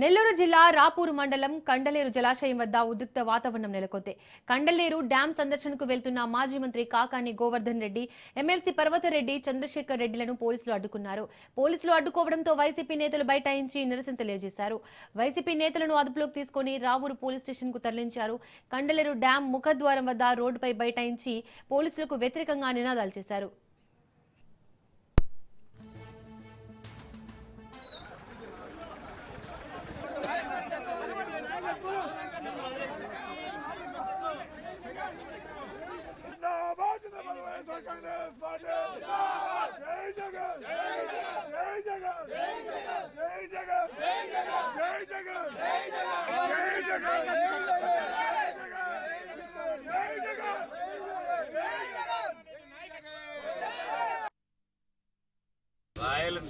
నెల్లూరు జిల్లా రాపూరు మండలం కండలేరు జలాశయం వద్ద ఉద్రిక్త వాతావరణం నెలకొంది. కండలేరు డ్యాం సందర్శనకు వెళ్తున్న మాజీ మంత్రి కాకాని గోవర్ధన్ రెడ్డి ఎమ్మెల్సీ పర్వతరెడ్డి చంద్రశేఖర్ రెడ్డిలను పోలీసులు అడ్డుకున్నారు. పోలీసులు అడ్డుకోవడంతో వైసీపీ నేతలు బైఠాయించి నిరసన తెలియజేశారు. వైసీపీ నేతలను అదుపులోకి తీసుకుని రావూరు పోలీస్ స్టేషన్కు తరలించారు. కండలేరు డ్యాం ముఖద్వారం వద్ద రోడ్డుపై బైఠాయించి పోలీసులకు వ్యతిరేకంగా నినాదాలు చేశారు.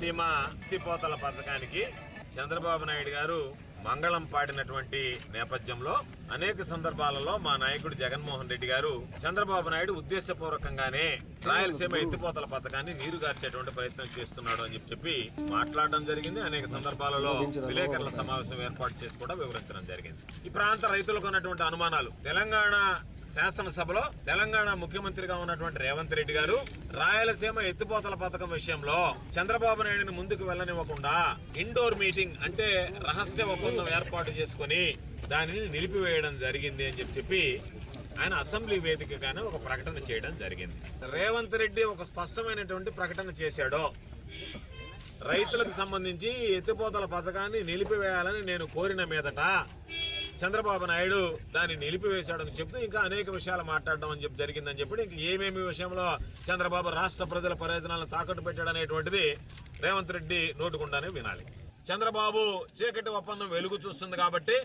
రాయలసీమ ఎత్తిపోతల పథకానికి చంద్రబాబు నాయుడు గారు మంగళం పాడినటువంటి నేపథ్యంలో అనేక సందర్భాలలో మా నాయకుడు జగన్మోహన్ రెడ్డి గారు చంద్రబాబు నాయుడు ఉద్దేశపూర్వకంగానే రాయలసీమ ఎత్తిపోతల పథకాన్ని నీరు గార్చేటువంటి ప్రయత్నం చేస్తున్నాడు అని చెప్పి మాట్లాడడం జరిగింది. అనేక సందర్భాలలో విలేకరుల సమావేశం ఏర్పాటు చేసి కూడా వివరించడం జరిగింది. ఈ ప్రాంత రైతులకు ఉన్నటువంటి అనుమానాలు. తెలంగాణ శాసనసభలో తెలంగాణ ముఖ్యమంత్రిగా ఉన్నటువంటి రేవంత్ రెడ్డి గారు రాయలసీమ ఎత్తిపోతల పథకం విషయంలో చంద్రబాబు నాయుడుని ముందుకు వెళ్ళనివ్వకుండా ఇండోర్ మీటింగ్ అంటే రహస్య ఒప్పందం ఏర్పాటు చేసుకుని దానిని నిలిపివేయడం జరిగింది అని చెప్పి చెప్పి ఆయన అసెంబ్లీ వేదికగానే ఒక ప్రకటన చేయడం జరిగింది. రేవంత్ రెడ్డి ఒక స్పష్టమైనటువంటి ప్రకటన చేశాడు. రైతులకు సంబంధించి ఎత్తిపోతల పథకాన్ని నిలిపివేయాలని నేను కోరిన మీదట చంద్రబాబు నాయుడు దాన్ని నిలిపివేశాడని చెప్తూ ఇంకా అనేక విషయాలు మాట్లాడడం అని చెప్పి జరిగిందని చెప్పి ఇంక ఏమేమి విషయంలో చంద్రబాబు రాష్ట్ర ప్రజల ప్రయోజనాలను తాకట్టు పెట్టాడనేటువంటిది రేవంత్ రెడ్డి నోటుకుండానే వినాలి. చంద్రబాబు చీకటి ఒప్పందం వెలుగు చూస్తుంది కాబట్టి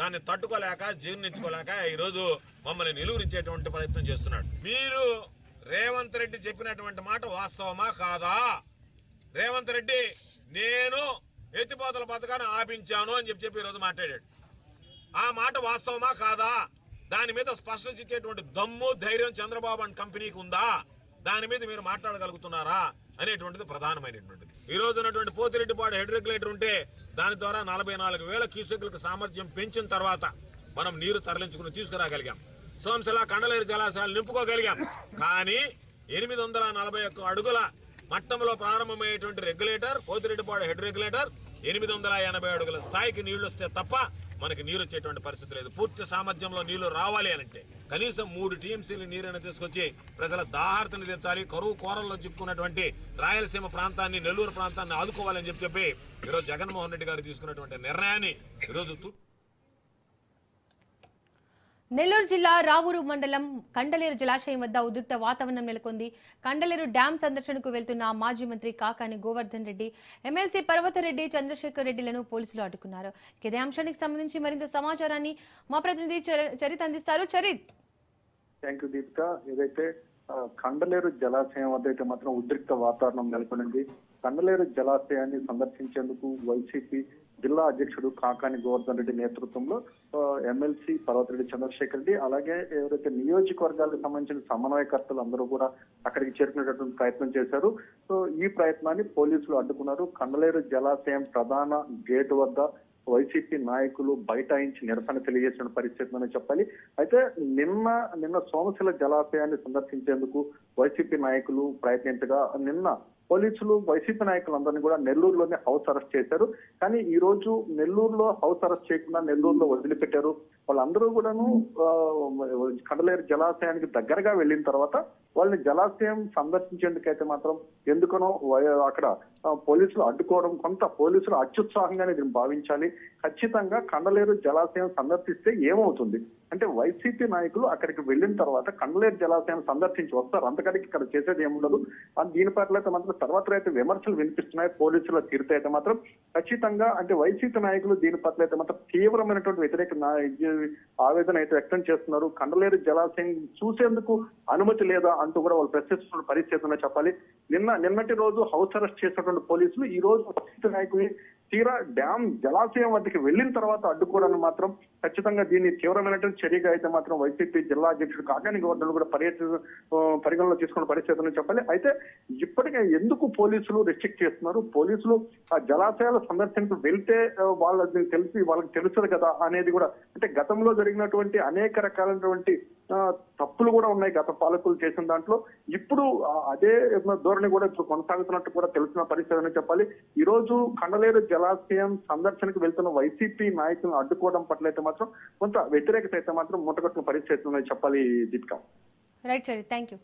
దాన్ని తట్టుకోలేక జీర్ణించుకోలేక ఈరోజు మమ్మల్ని నిలువరించేటువంటి ప్రయత్నం చేస్తున్నాడు. మీరు రేవంత్ రెడ్డి చెప్పినటువంటి మాట వాస్తవమా కాదా? రేవంత్ రెడ్డి నేను ఎత్తిపోతల పథకాన్ని ఆపించాను అని చెప్పి చెప్పి ఈరోజు మాట్లాడాడు. ఆ మాట వాస్తవమా కాదా? దాని మీద స్పష్టం ఇచ్చేటువంటి దమ్ము ధైర్యం చంద్రబాబు అండ్ కంపెనీకి ఉందా? దాని మీద మీరు మాట్లాడగలుగుతున్నారా? అనేటువంటిది ప్రధానమైనటువంటిది. ఈ రోజు ఉన్నటువంటి పోతిరెడ్డిపాడు హెడ్ రెగ్యులేటర్ ఉంటే దాని ద్వారా నలభై నాలుగు వేల క్యూసెక్లకు సామర్థ్యం పెంచిన తర్వాత మనం నీరు తరలించుకుని తీసుకురాగలిగాం. సోంశల కండలేరు జలాశయాలు నింపుకోగలిగాం. కానీ ఎనిమిది వందల నలభై ఒక్క అడుగుల మట్టంలో ప్రారంభమయ్యేటువంటి రెగ్యులేటర్ పోతిరెడ్డిపాడు హెడ్ రెగ్యులేటర్ ఎనిమిది వందల ఎనభై అడుగుల స్థాయికి నీళ్ళు వస్తే తప్ప మనకి నీరు వచ్చేటువంటి పరిస్థితి లేదు. పూర్తి సామర్థ్యంలో నీళ్ళు రావాలి అని అంటే కనీసం మూడు టీఎంసీలు నీరైనా తీసుకొచ్చి ప్రజల దాహార్తను తెచ్చాలి కరువు కోరల్లో చిక్కున్నటువంటి రాయలసీమ ప్రాంతాన్ని నెల్లూరు ప్రాంతాన్ని ఆదుకోవాలని చెప్పి చెప్పి ఈరోజు జగన్మోహన్ రెడ్డి గారు తీసుకున్నటువంటి నిర్ణయాన్ని ఈరోజు నెల్లూరు జిల్లా రావూరు మండలం కండలేరు జలాశయం వద్ద ఉద్రిక్త వాతావరణం నెలకొంది. కండలేరు డ్యాం సందర్శనకు వెళ్తున్న మాజీ మంత్రి కాకాని గోవర్ధన్ రెడ్డి ఎమ్మెల్సీ పర్వతరెడ్డి చంద్రశేఖర్ రెడ్డిలను పోలీసులు అడ్డుకున్నారు. ఇదే అంశానికి సంబంధించి మరింత సమాచారాన్ని మా ప్రతినిధి చరి- చరిత్ అందిస్తారు. చరిత్! Thank you Deepika. ఏదైతే కండలేరు జలాశయం వద్ద అయితే మాత్రం ఉద్రిక్త వాతావరణం నెలకొనింది. కండలేరు జలాశయాన్ని సందర్శించేందుకు వైసీపీ జిల్లా అధ్యక్షుడు కాకాని గోవర్ధన్ రెడ్డి నేతృత్వంలో ఎమ్మెల్సీ పర్వతరెడ్డి చంద్రశేఖర్ రెడ్డి అలాగే ఎవరైతే నియోజకవర్గాలకు సంబంధించిన సమన్వయకర్తలు అందరూ కూడా అక్కడికి చేరుకునేటటువంటి ప్రయత్నం చేశారు. సో ఈ ప్రయత్నాన్ని పోలీసులు అడ్డుకున్నారు. కండలేరు జలాశయం ప్రధాన గేటు వద్ద వైసీపీ నాయకులు బైఠాయించి నిరసన తెలియజేసిన పరిస్థితి చెప్పాలి. అయితే నిన్న నిన్న సోమశిల జలాశయాన్ని సందర్శించేందుకు వైసీపీ నాయకులు ప్రయత్నించగా నిన్న పోలీసులు వైసీపీ నాయకులందరినీ కూడా నెల్లూరులోనే హౌస్ అరెస్ట్ చేశారు. కానీ ఈ రోజు నెల్లూరులో హౌస్ అరెస్ట్ చేయకుండా నెల్లూరులో వదిలిపెట్టారు. వాళ్ళందరూ కూడాను కండలేరు జలాశయానికి దగ్గరగా వెళ్ళిన తర్వాత వాళ్ళని జలాశయం సందర్శించేందుకైతే మాత్రం ఎందుకనో అక్కడ పోలీసులు అడ్డుకోవడం కొంత పోలీసులు అత్యుత్సాహంగానే దీన్ని భావించాలి. ఖచ్చితంగా కండలేరు జలాశయం సందర్శిస్తే ఏమవుతుంది? అంటే వైసీపీ నాయకులు అక్కడికి వెళ్ళిన తర్వాత కండలేరు జలాశయం సందర్శించి వస్తారు. అంతకడికి ఇక్కడ చేసేది ఏముండదు. ఆ దీని పట్ల అయితే మాత్రం సర్వత్ర అయితే విమర్శలు వినిపిస్తున్నాయి. పోలీసుల తీరుతో అయితే మాత్రం ఖచ్చితంగా అంటే వైసీపీ నాయకులు దీని పట్ల అయితే మాత్రం తీవ్రమైనటువంటి వ్యతిరేక ఆవేదన అయితే వ్యక్తం చేస్తున్నారు. కండలేరు జలాశయం చూసేందుకు అనుమతి లేదా అంటూ కూడా వాళ్ళు ప్రశ్నిస్తున్న పరిస్థితి చెప్పాలి. నిన్న నిన్నటి రోజు హౌస్ అరెస్ట్ చేసినటువంటి పోలీసులు ఈ రోజు వైసీపీ నాయకుని తీరా డ్యామ్ జలాశయం వద్దకు వెళ్ళిన తర్వాత అడ్డుకోవడానికి మాత్రం ఖచ్చితంగా దీన్ని తీవ్రమైనటువంటి చర్యగా అయితే మాత్రం వైసీపీ జిల్లా అధ్యక్షుడు కాకాని గవర్నర్ కూడా పర్యటన పరిగణలో తీసుకున్న పరిస్థితులను చెప్పాలి. అయితే ఇప్పటికే ఎందుకు పోలీసులు రెస్ట్రిక్ట్ చేస్తున్నారు? పోలీసులు ఆ జలాశయాల సందర్శనకు వెళ్తే వాళ్ళకి తెలిసి వాళ్ళకి తెలుస్తుంది కదా అనేది కూడా. అంటే గతంలో జరిగినటువంటి అనేక రకాలైనటువంటి తప్పులు కూడా ఉన్నాయి. గత పాలకులు చేసిన దాంట్లో ఇప్పుడు అదే ధోరణి కూడా ఇప్పుడు కొనసాగుతున్నట్టు కూడా తెలిసిన పరిస్థితి అని చెప్పాలి. ఈ రోజు కండలేరు జలాశయం సందర్శనకు వెళ్తున్న వైసీపీ నాయకులను అడ్డుకోవడం పట్ల అయితే మాత్రం కొంత వ్యతిరేకత అయితే మాత్రం ముట్టగొట్టిన పరిస్థితి ఉందని చెప్పాలి దీపిక. రైట్ సరే థ్యాంక్ యూ